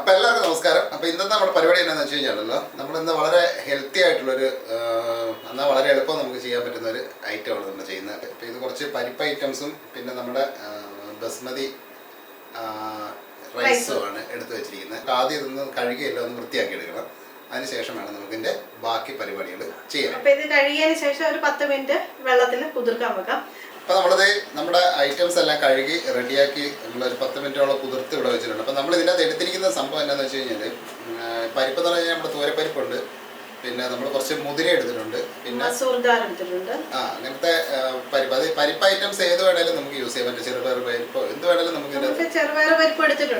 അപ്പോൾ എല്ലാവർക്കും നമസ്കാരം. അപ്പോൾ ഇന്നത്തെ നമ്മുടെ പരിപാടി എന്താണെന്ന് വെച്ച് കഴിഞ്ഞാലല്ലോ നമ്മളിന്ന് വളരെ ഹെൽത്തി ആയിട്ടുള്ളൊരു എന്നാൽ വളരെ എളുപ്പം നമുക്ക് ചെയ്യാൻ പറ്റുന്ന ഒരു ഐറ്റമാണ് നമ്മൾ ചെയ്യുന്നത്. അപ്പോൾ ഇത് കുറച്ച് പരിപ്പ് ഐറ്റംസും പിന്നെ നമ്മുടെ ബസ്മതി ആണ് എടുത്തു വെച്ചിരിക്കുന്നത്. അപ്പോൾ ആദ്യം ഇതൊന്ന് കഴുകിയല്ലോ ഒന്ന് വൃത്തിയാക്കി എടുക്കണം. അതിനുശേഷം വേണം ഇതിന്റെ ബാക്കി പരിപാടികൾ ചെയ്യാം അപ്പൊ ഇത് കഴുകിയതിന് ശേഷം ഒരു പത്ത് മിനിറ്റ് വെള്ളത്തിൽ കുതിർക്കാൻ വെക്കാം. അപ്പോൾ നമ്മളത് നമ്മുടെ ഐറ്റംസ് എല്ലാം കഴുകി റെഡിയാക്കി നമ്മളൊരു പത്ത് മിനിറ്റോളം കുതിർത്ത് ഇവിടെ വെച്ചിട്ടുണ്ട്. അപ്പോൾ നമ്മൾ ഇതിനകത്ത് എടുത്തിരിക്കുന്ന സംഭവം എന്താണെന്ന് വെച്ച് കഴിഞ്ഞാൽ പരിപ്പ് എന്ന് പറഞ്ഞാൽ നമ്മുടെ തോരപ്പരിപ്പുണ്ട്. പിന്നെ നമ്മൾ കുറച്ച് മുതിര എടുത്തിട്ടുണ്ട്. പിന്നെ ആ അങ്ങനത്തെ പരിപ്പ്. അത് പരിപ്പ് ഐറ്റംസ് ഏത് വേണേലും നമുക്ക് യൂസ് ചെയ്യാൻ പറ്റും. ചെറുപയർ പരിപ്പ് എന്ത് വേണേലും നമുക്ക്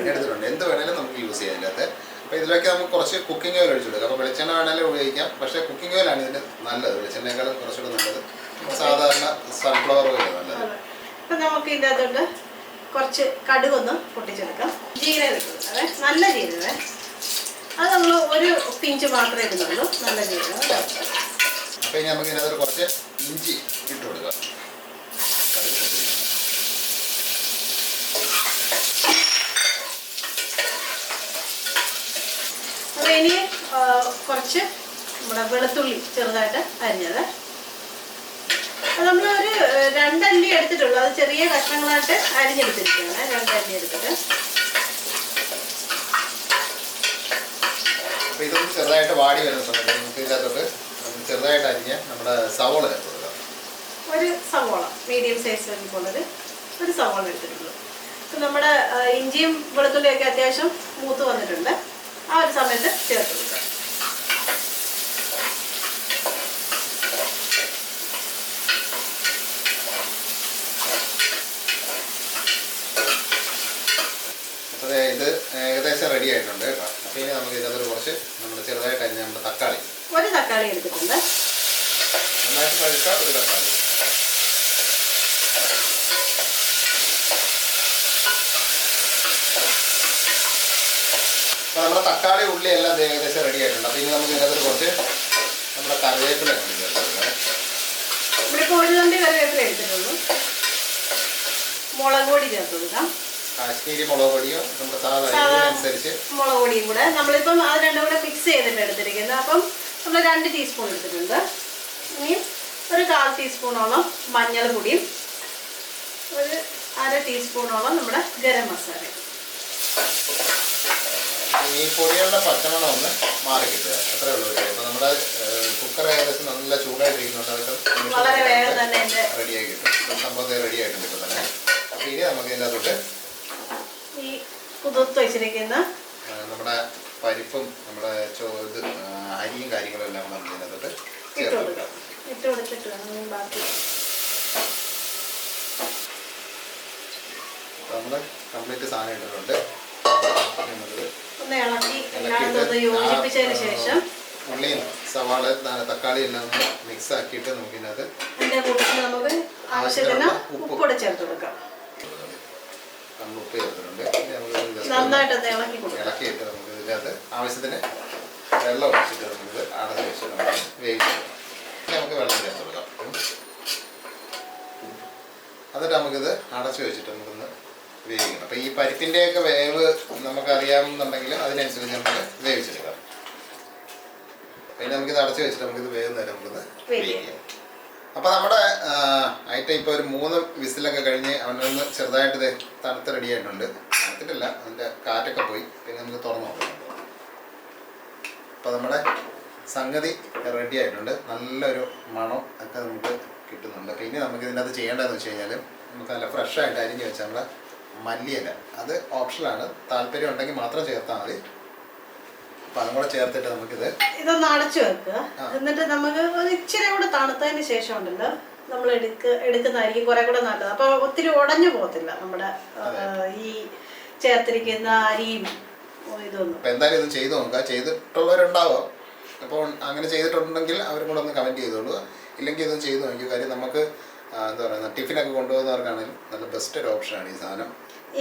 എടുത്തിട്ടുണ്ട്. എന്ത് വേണേലും നമുക്ക് യൂസ് ചെയ്യാം ഇതിനകത്ത്. അപ്പോൾ ഇതിലൊക്കെ നമുക്ക് കുറച്ച് കുക്കിംഗ് ഓയിൽ ഒഴിച്ചു കൊടുക്കാം. അപ്പോൾ വെളിച്ചെണ്ണ വേണേലും ഉപയോഗിക്കാം. പക്ഷേ കുക്കിംഗ് ഓയിലാണ് ഇതിന് നല്ലത്. വെളിച്ചെണ്ണയെക്കാളും കുറച്ചുകൂടെ നല്ലത്. സാധാരണ സൺഫ്ലവർ ഓയിൽ നല്ലത്. അപ്പൊ നമുക്ക് ഇതിന്റെ അകത്തോട്ട് കുറച്ച് കടുകൊന്ന് പൊട്ടിച്ചെടുക്കാം. ജീരകം ഇടുന്നത് നല്ല ജീരകമേ. അത് നമ്മൾ ഒരു പിഞ്ച് മാത്രമേ ഇടുന്നുള്ളൂ. നല്ല ജീരകം ഇനി നമുക്ക് ഇതിനകത്ത് കുറച്ച് ഇഞ്ചി ഇട്ട് കൊടുക്കാം. അപ്പോൾ ഇനി കുറച്ച് നമ്മുടെ വെളുത്തുള്ളി ചെറുതായിട്ട് അരിഞ്ഞത്. നമ്മൾ ഒരു രണ്ടല്ലി എടുത്തിട്ടുള്ളൂ. അത് ചെറിയ കഷ്ണങ്ങളായിട്ട് അരിഞ്ഞെടുത്തിരിക്കുകയാണ്. രണ്ടല്ലി എടുത്തിട്ട്. ഇതൊന്ന് ചെറുതായിട്ട് വാടി വരുന്ന സമയത്ത് നമുക്ക് ഇതിനകത്തോട്ട് ചെറുതായിട്ട് അരിഞ്ഞ് നമ്മുടെ സവോള ചേർത്ത് ഒരു സവോള മീഡിയം സൈസ് വലിപ്പമുള്ളത് ഒരു സവോള എടുത്തിട്ടുള്ളൂ. നമ്മുടെ ഇഞ്ചിയും വെളുത്തുള്ളിയൊക്കെ അത്യാവശ്യം മൂത്ത് വന്നിട്ടുണ്ട്. ആ ഒരു സമയത്ത് ചേർത്ത് കൊടുക്കാം അപ്പോൾ ദേ ഇത് ഏകദേശം റെഡി ആയിട്ടുണ്ട് കേട്ടോ. അപ്പൊ ഇനി നമുക്ക് ഇതിനകത്ത് കുറച്ച് നമ്മൾ ചെറുതായിട്ട് അരിഞ്ഞ നമ്മുടെ തക്കാളി. ഒരു തക്കാളി എടുത്തിട്ടുണ്ട്. നന്നായിട്ട് പഴുത്ത ഒരു തക്കാളി. അപ്പോൾ നമ്മുടെ തക്കാളി ഉള്ളി എല്ലാം ഏകദേശം റെഡി ആയിട്ടുണ്ട്. അപ്പോൾ ഇനി നമുക്ക് ഇതിനകത്ത് കുറച്ച് നമ്മുടെ കറിവേപ്പില ഇവിടെ ഇപ്പോൾ ഒരു തണ്ടി കറിവേപ്പില എടുത്തിട്ടുള്ളൂ. മുളക് പൊടി ചേർത്ത് കൊടുക്കാം. കാശ്മീരി മുളക് പൊടിയോ നമ്മുടെ സാധാ സാധാ അനുസരിച്ച് മുളക് പൊടിയും കൂടെ നമ്മളിപ്പം അത് രണ്ടും കൂടെ മിക്സ് ചെയ്തിട്ട് എടുത്തിരിക്കുന്നത്. അപ്പം നമ്മൾ രണ്ട് ടീസ്പൂൺ എടുത്തിട്ടുണ്ട്. ഇനി ഒരു കാൽ ടീസ്പൂണോളം മഞ്ഞൾപ്പൊടിയും ഒരു അര ടീസ്പൂണോളം നമ്മുടെ ഗരം മസാല ഈ പൊടികളുടെ പച്ചമണം ഒന്ന് മാറി കിട്ടുക. അത്രേ ഉള്ളൂ അപ്പൊ നമ്മുടെ കുക്കർ ഏകദേശം നല്ല ചൂടായിട്ടിരിക്കുന്നുണ്ട്. അതൊക്കെ വളരെ വേഗം തന്നെ റെഡിയായി കിട്ടും. സംഭവം റെഡി ആയിട്ടുണ്ട് ഇപ്പം തന്നെ. അപ്പോൾ ഇനി നമുക്ക് ഇതിന്റെ അകത്തോട്ട് ഈ കുതിർത്ത് വെച്ചിരിക്കുന്ന നമ്മുടെ പരിപ്പും നമ്മുടെ ഇത് അരിയും കാര്യങ്ങളും എല്ലാം കൂടെ ഇതിനകത്തോട്ട് ഇട്ട് കൊടുക്കാം. ഇട്ട് കൊടുത്തിട്ട് വേണം ബാക്കി. നമ്മൾ കംപ്ലീറ്റ് സാധനം ഇട്ടിട്ടുണ്ട്. ഒന്ന് ഇളക്കി ഇളക്കിയിട്ട് എല്ലായിടത്തും യോജിപ്പിച്ചതിന് ശേഷം ഉള്ളിയും സവാള തക്കാളി എല്ലാം മിക്സ് ആക്കിയിട്ട് നമുക്കിതിനകത്ത് അതിന്റെ കൂട്ടത്തിൽ നമുക്ക് ആവശ്യത്തിന് ഉപ്പൊടെ ചേർത്ത് കൊടുക്കാം. നമ്മൾ ഉപ്പ് ചേർത്തിട്ടുണ്ട് നന്നായിട്ട് ഇളക്കിയിട്ട് നമുക്ക് ഇതിനകത്ത് ആവശ്യത്തിന് വെള്ളം ഒഴിച്ചിട്ട് നമുക്ക് അടച്ച് വെച്ചിട്ട് നമുക്ക് വേവിക്കാം നമുക്ക് വെള്ളം ചേർത്ത് കൊടുക്കാം. എന്നിട്ട് നമുക്കിത് അടച്ചു വെച്ചിട്ട് നമുക്കൊന്ന് വേവിക്കണം. അപ്പോൾ ഈ പരിപ്പിന്റെയൊക്കെ വേവ് നമുക്ക് അറിയാമെന്നുണ്ടെങ്കിൽ അതിനനുസരിച്ച് നമുക്ക് വേവിച്ചെടുക്കാം. പിന്നെ നമുക്കിത് അടച്ചു വെച്ചിട്ട് നമുക്കിത് വേവുന്ന നേരം നമുക്കിത് വേവിക്കാം. അപ്പോൾ നമ്മുടെ ഐറ്റം ഇപ്പോൾ ഒരു മൂന്ന് വിസിലൊക്കെ കഴിഞ്ഞ് അവനൊന്ന് ചെറുതായിട്ട് തണുത്ത് റെഡി ആയിട്ടുണ്ട്. തണുത്തിട്ടില്ല അതിന്റെ കാറ്റൊക്കെ പോയി. പിന്നെ നമുക്ക് തുറന്നു നോക്കാം. അപ്പോൾ നമ്മുടെ സംഗതി റെഡി ആയിട്ടുണ്ട്. നല്ലൊരു മണം ഒക്കെ നമുക്ക് കിട്ടുന്നുണ്ട്. അപ്പോൾ ഇനി നമുക്ക് ഇതിനകത്ത് ചെയ്യേണ്ടതെന്ന് വെച്ച് കഴിഞ്ഞാൽ നമുക്ക് നല്ല ഫ്രഷ് ആയിട്ട് അരിഞ്ഞ് വെച്ച നമ്മുടെ മല്ലിയല. അത് ഓപ്ഷനാണ് താല്പര്യം ഉണ്ടെങ്കിൽ മാത്രം ചേർത്താൽ മതി. അപ്പോൾ അതും കൂടെ ചേർത്തിട്ട് നമുക്കിത് ഇതൊന്ന് അടച്ചു വെക്കുക. എന്നിട്ട് നമുക്ക് ഒരു ഇച്ചിരി കൂടെ തണുത്തതിന് ശേഷം ഉണ്ടല്ലോ നമ്മൾ എടുക്ക എടുക്കുന്നതായിരിക്കും കുറെ കൂടെ നല്ലത്. അപ്പൊ ഒത്തിരി ഉടഞ്ഞു പോകത്തില്ല നമ്മുടെ ഈ ചേർത്തിരിക്കുന്ന അരിയും ഇതൊന്നും. എന്തായാലും ഇത് ചെയ്ത് നോക്കുക. ചെയ്തിട്ടുള്ളവരുണ്ടാവോ. അപ്പോൾ അങ്ങനെ ചെയ്തിട്ടുണ്ടെങ്കിൽ അവരും കൂടെ ഒന്ന് കമന്റ് ചെയ്തോളൂ. ഇല്ലെങ്കിൽ ഇതൊന്നും ചെയ്തു നോക്കിയ. കാര്യം നമുക്ക് എന്താ പറയുക ടിഫിനൊക്കെ കൊണ്ടുപോകുന്നവർക്കാണെങ്കിലും നല്ല ബെസ്റ്റ് ഒരു ഓപ്ഷനാണ് ഈ സാധനം.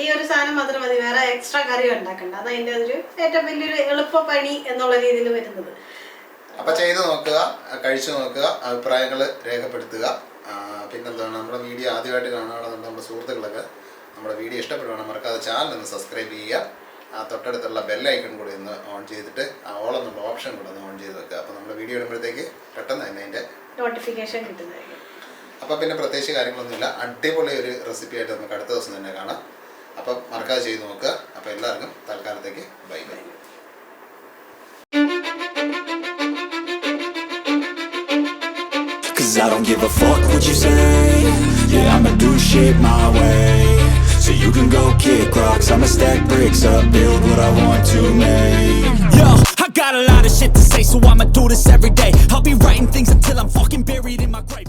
ഈ ഒരു സാധനം മാത്രം മതി. വേറെ എക്സ്ട്രാ കറി ഉണ്ടാക്കണ്ട. അത് അതിന്റെ ഒരു ഏറ്റവും വലിയൊരു എളുപ്പ പണി എന്നുള്ള രീതിയിൽ വരുന്നത്. അപ്പൊ ചെയ്തു നോക്കുക കഴിച്ചു നോക്കുക അഭിപ്രായങ്ങൾ രേഖപ്പെടുത്തുക. പിന്നെന്താണ്? നമ്മുടെ വീഡിയോ ആദ്യമായിട്ട് കാണുകയാണെന്നുണ്ടെങ്കിൽ നമ്മുടെ സുഹൃത്തുക്കളൊക്കെ നമ്മുടെ വീഡിയോ ഇഷ്ടപ്പെടുകയാണ് മറക്കാതെ ചാനൽ ഒന്ന് സബ്സ്ക്രൈബ് ചെയ്യുക. ആ തൊട്ടടുത്തുള്ള ബെല്ലൈക്കൺ കൂടി ഒന്ന് ഓൺ ചെയ്തിട്ട് ആ ഓളം എന്നുള്ള ഓപ്ഷൻ കൂടെ ഒന്ന് ഓൺ ചെയ്ത് വെക്കുക. അപ്പോൾ നമ്മുടെ വീഡിയോ ഇടുമ്പോഴത്തേക്ക് പെട്ടെന്ന് തന്നെ അതിന്റെ നോട്ടിഫിക്കേഷൻ കിട്ടുന്നതായിരിക്കും. അപ്പോൾ പിന്നെ പ്രത്യേകിച്ച് കാര്യങ്ങളൊന്നുമില്ല. അടിപൊളി ഒരു റെസിപ്പി ആയിട്ട് നമുക്ക് അടുത്ത ദിവസം തന്നെ കാണാം. അപ്പം മറക്കാതെ ചെയ്ത് നോക്കുക അപ്പോൾ എല്ലാവർക്കും തൽക്കാലത്തേക്ക് bye bye Cause I don't give a fuck what you say Yeah, I'ma do shit my way So you can go kick rocks I'ma stack bricks up, build what I want to make Yo, I got a lot of shit to say So I'ma do this every day I'll be writing things until I'm fucking buried in my grave